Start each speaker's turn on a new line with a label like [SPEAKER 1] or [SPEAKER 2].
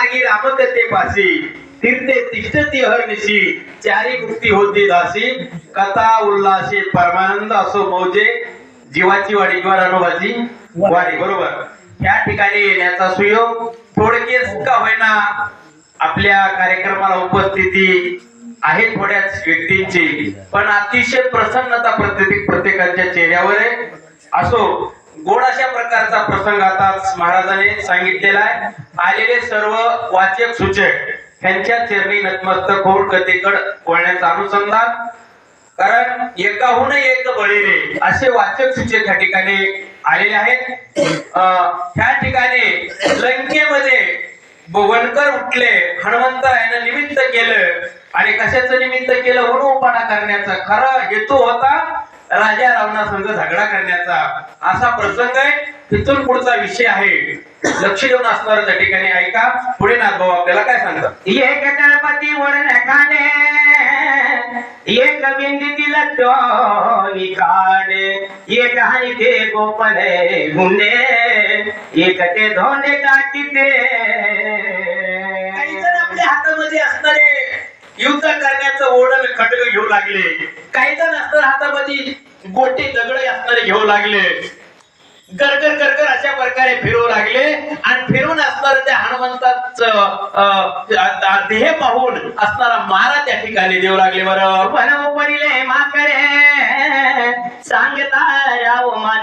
[SPEAKER 1] लागी रामकथे पासी तीर्थे तिष्ठती हरनिशी चारी मुक्ती होती दासी. कथा उल्हासी परमानंद असो मौजे. जीवाची वाडी किंवा रणोबाची वाडी. बरोबर. या ठिकाणी येण्याचा सुयोग थोडकेच का होईना आपल्या कार्यक्रमाला उपस्थिती आहे थोड्याच व्यक्तींची. पण अतिशय प्रसन्नता प्रत्येक प्रत्येकाच्या चेहऱ्यावर आहे. असो गोड अशा प्रकारचा प्रसंग आता महाराजांनी सांगितलेला आहे. आलेले सर्व वाचक सूचक यांच्या चरणी नतमस्तक होऊन कथेकड वळण्याचा अनुसंधान. कारण एकाहून एक बळीने असे वाचक सूचक या ठिकाणी आलेले आहेत. अं, ह्या ठिकाणी लंकेमध्ये भुवनकर उठले हनुमंतरायानं निमित्त केलं आणि कशाचं निमित्त केलं? वनोपाना करण्याचा खरा हेतू होता राजा रावणा संघ झगडा करण्याचा असा प्रसंग आहे. तिथून पुढचा विषय आहे. लक्ष देऊन असणार त्या ठिकाणी ऐका. पुढे नागभाऊ आपल्याला काय सांगतात?
[SPEAKER 2] एक गणपती वरण खाणे एक बिंदीतील टोनी काढे एक हानी ते गोपने गुंडे एक ते टाकीते
[SPEAKER 1] काही जण आपल्या हातामध्ये असणारे युद्ध करण्याचं ओढण खडग घेऊ लागले. काही जण असणार हातामध्ये गोटे दगड असणारे घेऊ लागले. गरगर गरगर अशा प्रकारे फिरू लागले. आणि फिरून असणार त्या हनुमंताच देह पाहून असणारा मारा त्या ठिकाणी देऊ लागले बरं.
[SPEAKER 2] पण पडिले माकडे सांगता राव